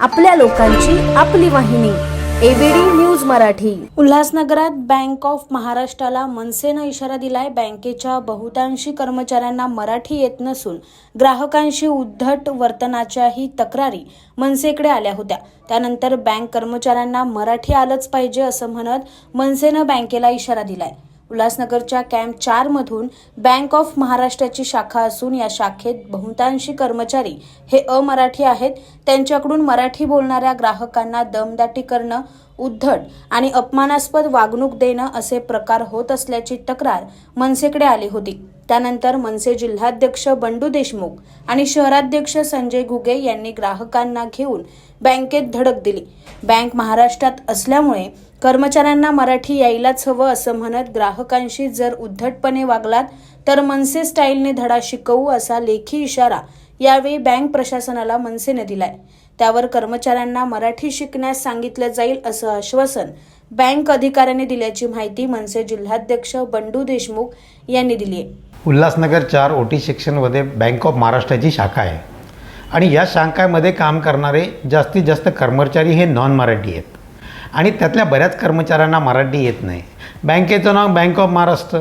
आपल्या लोकांची आपली वाहिनी एबीडी न्यूज मराठी. उल्हासनगरात बँक ऑफ महाराष्ट्राला मनसेनं इशारा दिलाय बँकेच्या बहुतांशी कर्मचाऱ्यांना मराठी येत नसून ग्राहकांशी उद्धट वर्तनाच्याही तक्रारी मनसेकडे आल्या होत्या. त्यानंतर बँक कर्मचाऱ्यांना मराठी आलंच पाहिजे असं म्हणत मनसेनं बँकेला इशारा दिलाय. उल्हासनगरच्या कॅम्प चार मधून बँक ऑफ महाराष्ट्राची शाखा असून या शाखेत बहुतांशी कर्मचारी हे अमराठी आहेत. त्यांच्याकडून मराठी बोलणाऱ्या ग्राहकांना दमदाटी करणं उद्धट आणि अपमानास्पद वागणूक देणं असे प्रकार होत असल्याची तक्रार मनसेकडे आली होती. त्यानंतर मनसे जिल्हाध्यक्ष बंडू देशमुख आणि शहराध्यक्ष संजय घुगे यांनी ग्राहकांना घेऊन बँकेत धडक दिली. बँक महाराष्ट्रात असल्यामुळे कर्मचाऱ्यांना मराठी यायलाच हवं असं म्हणत ग्राहकांशी जर उद्धटपणे वागलात तर मनसे स्टाईलने धडा शिकवू असा लेखी इशारा यावेळी बँक प्रशासनाला मनसेने दिलाय. त्यावर कर्मचाऱ्यांना मराठी शिकण्यास सांगितलं जाईल असं आश्वासन बँक अधिकाऱ्याने दिल्याची माहिती मनसे जिल्हाध्यक्ष बंडू देशमुख यांनी दिली आहे. उल्हासनगर चार ओ टी सेक्शनमध्ये बँक ऑफ महाराष्ट्राची शाखा आहे. आणि या शाखामध्ये काम करणारे जास्तीत जास्त कर्मचारी हे नॉन मराठी आहेत. आणि त्यातल्या बऱ्याच कर्मचाऱ्यांना मराठी येत नाही. बँकेचं नाव बँक ऑफ महाराष्ट्र.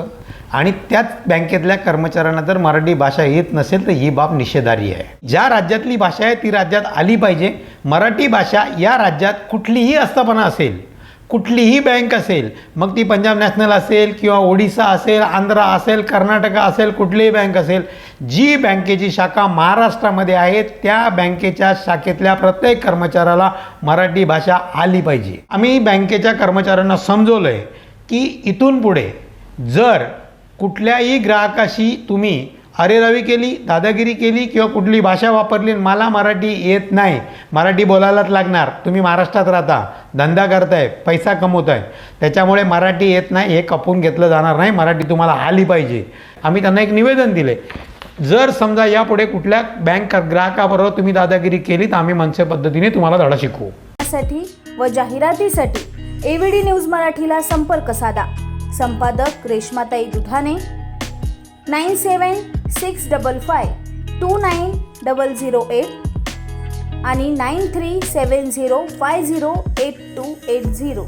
आणि त्याच बँकेतल्या कर्मचाऱ्यांना जर मराठी भाषा येत नसेल तर ही बाब निषेधारी आहे. ज्या राज्यातली भाषा आहे ती राज्यात आली पाहिजे. मराठी भाषा या राज्यात कुठलीही आस्थापना असेल कुठलीही बँक असेल मग ती पंजाब नॅशनल असेल किंवा ओडिसा असेल आंध्रा असेल कर्नाटका असेल कुठलीही बँक असेल जी बँकेची शाखा महाराष्ट्रामध्ये आहे त्या बँकेच्या शाखेतल्या प्रत्येक कर्मचाऱ्याला मराठी भाषा आली पाहिजे. आम्ही बँकेच्या कर्मचाऱ्यांना समजवलं आहे की इथून पुढे जर कुठल्याही ग्राहकाशी तुम्ही अरेरावी केली दादागिरी केली किंवा कुठली भाषा वापरली आणि मला मराठी येत नाही मराठी बोलायलाच लागणार. तुम्ही महाराष्ट्रात राहता धंदा करताय पैसा कमवताय. त्याच्यामुळे मराठी येत नाही हे कपून घेतलं जाणार नाही मराठी तुम्हाला आली पाहिजे. आम्ही त्यांना एक निवेदन दिले जर समजा यापुढे कुठल्या बँक ग्राहकाबरोबर तुम्ही दादागिरी केली तर आम्ही मनसे पद्धतीने तुम्हाला धडा शिकवू. साठी व जाहिरातीसाठी एव्हीडी न्यूज मराठीला संपर्क साधा. संपादक Reshmatai Dudhane. Nine seven six double five two nine double zero eight आणि nine three seven zero five zero eight two eight zero.